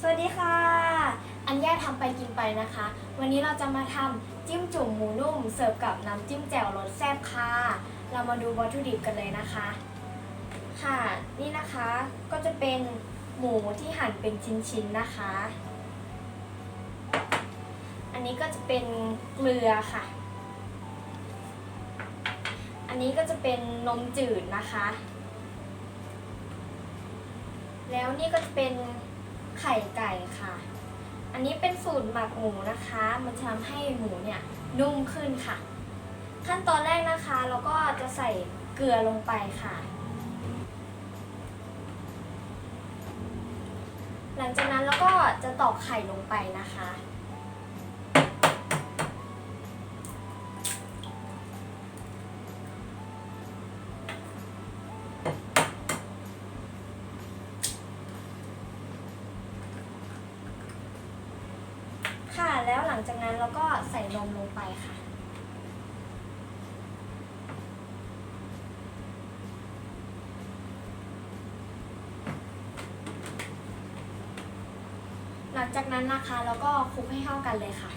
สวัสดีค่ะ อันแย่ทำไปกินไปนะคะ วันนี้เราจะมาทำจิ้มจุ่มหมูนุ่ม เสิร์ฟกับน้ำจิ้มแจ่วรสแซ่บค่ะ เรามาดูวัตถุดิบกันเลยนะคะ ค่ะ นี่นะคะก็จะเป็นหมูที่หั่นเป็นชิ้นๆนะคะ อันนี้ก็จะเป็นเกลือค่ะ อันนี้ก็จะเป็นนมจืดนะคะ แล้วนี่ก็จะเป็น ไข่ไก่ค่ะ อันนี้เป็นสูตรหมักหมูนะคะ มันจะทำให้หมูเนี่ยนุ่มขึ้นค่ะ ขั้นตอนแรกนะคะเราก็จะใส่เกลือลงไปค่ะ หลังจากนั้นเราก็จะตอกไข่ลงไปนะคะ ค่ะ แล้วหลังจากนั้นเราก็ใส่นมลงไปค่ะ หลังจากนั้นนะคะเราก็คลุกให้เข้ากันเลยค่ะ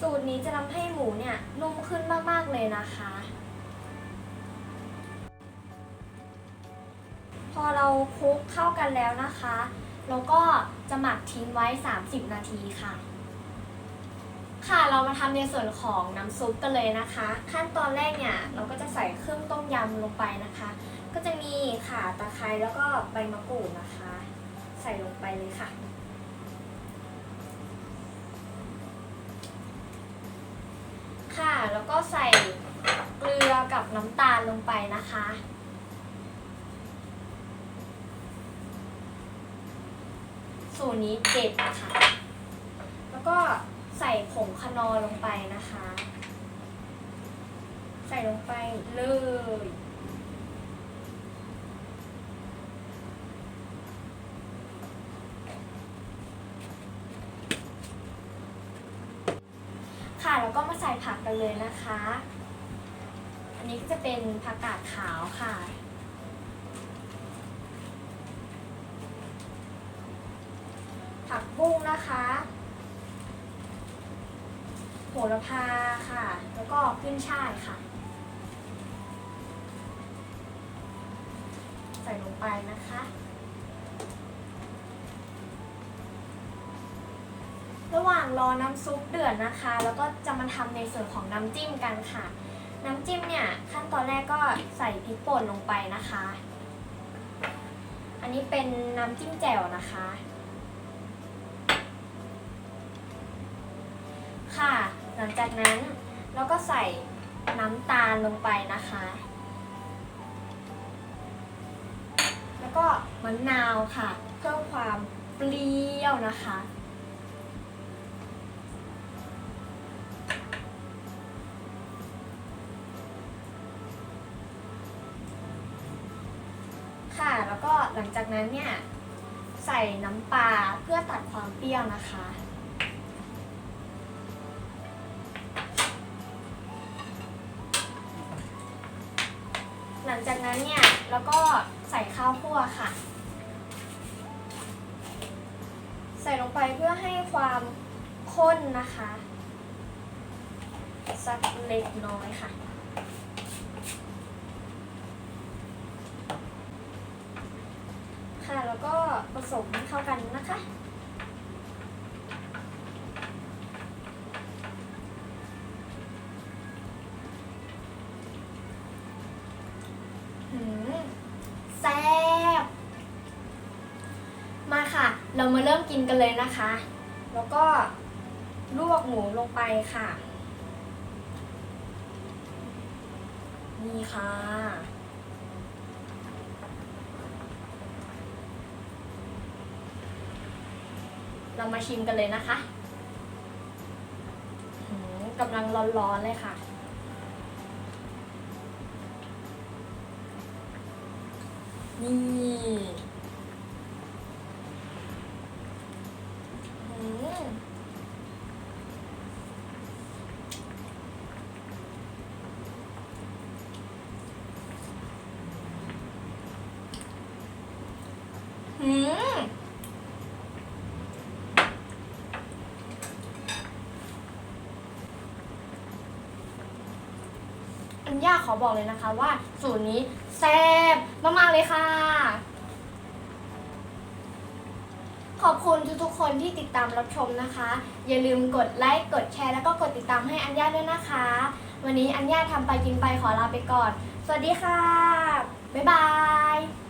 สูตรนี้จะทำให้หมูเนี่ยนุ่มขึ้นมากๆเลยนะคะพอเราคลุกเข้ากันแล้วนะคะ เราก็จะหมักทิ้งไว้ 30 นาทีค่ะ ค่ะเรามาทำในส่วนของน้ำซุปกันเลยนะคะ ขั้นตอนแรกเนี่ยเราก็จะใส่เครื่องต้มยำลงไปนะคะ ก็จะมีข่าตะไคร้แล้วก็ใบมะกรูดนะคะ ใส่ลงไปเลยค่ะค่ะ แล้วก็ใส่เกลือกับน้ำตาลลงไปนะคะ ตรนี้เด็ดนะคะแล้วก็ใส่ผงคนอลงไปนะคะ ใส่ลงไปเลยค่ะแล้วก็มาใส่ผักกันเลยนะคะ อันนี้ก็จะเป็นผักกาดขาวค่ะ ผัก บุ้งนะคะ โหระพาค่ะ แล้วก็ขึ้นช่ายค่ะ ใส่ลงไปนะคะ ระหว่างรอน้ำซุปเดือดนะคะ แล้วก็จะมาทำในส่วนของน้ำจิ้มกันค่ะ น้ำจิ้มเนี่ยขั้นตอนแรกก็ใส่พริกป่นลงไปนะคะ อันนี้เป็นน้ำจิ้มแจ่วนะคะ ค่ะ หลังจากนั้นเราก็ใส่น้ำตาลลงไปนะคะ แล้วก็มะนาวค่ะ เพิ่มความเปรี้ยวนะคะ ค่ะแล้วก็หลังจากนั้นเนี่ยใส่น้ำปลาเพื่อตัดความเปรี้ยวนะคะ หลังจากนั้นเนี่ยแล้วก็ใส่ข้าวคั่วค่ะ ใส่ลงไปเพื่อให้ความข้นนะคะ สักเล็กน้อยค่ะ ค่ะแล้วก็ผสมเข้ากันนะคะ หืมแซ่บ มาค่ะ เรา มาเริ่มกินกันเลยนะคะ แล้วก็ลวกหมูลงไปค่ะ นี่ค่ะ เรามาชิมกันเลยนะคะหืมกำลังร้อนๆเลยค่ะนี่อืม ย่าขอบอกเลยนะคะว่าสูตรนี้แซ่บมากๆเลยค่ะ ขอบคุณทุกๆคนที่ติดตามรับชมนะคะ อย่าลืมกดไลค์กดแชร์แล้วก็กดติดตามให้อัญญาด้วยนะคะ วันนี้อัญญาทำไปกินไปขอลาไปก่อน สวัสดีค่ะ บ๊ายบาย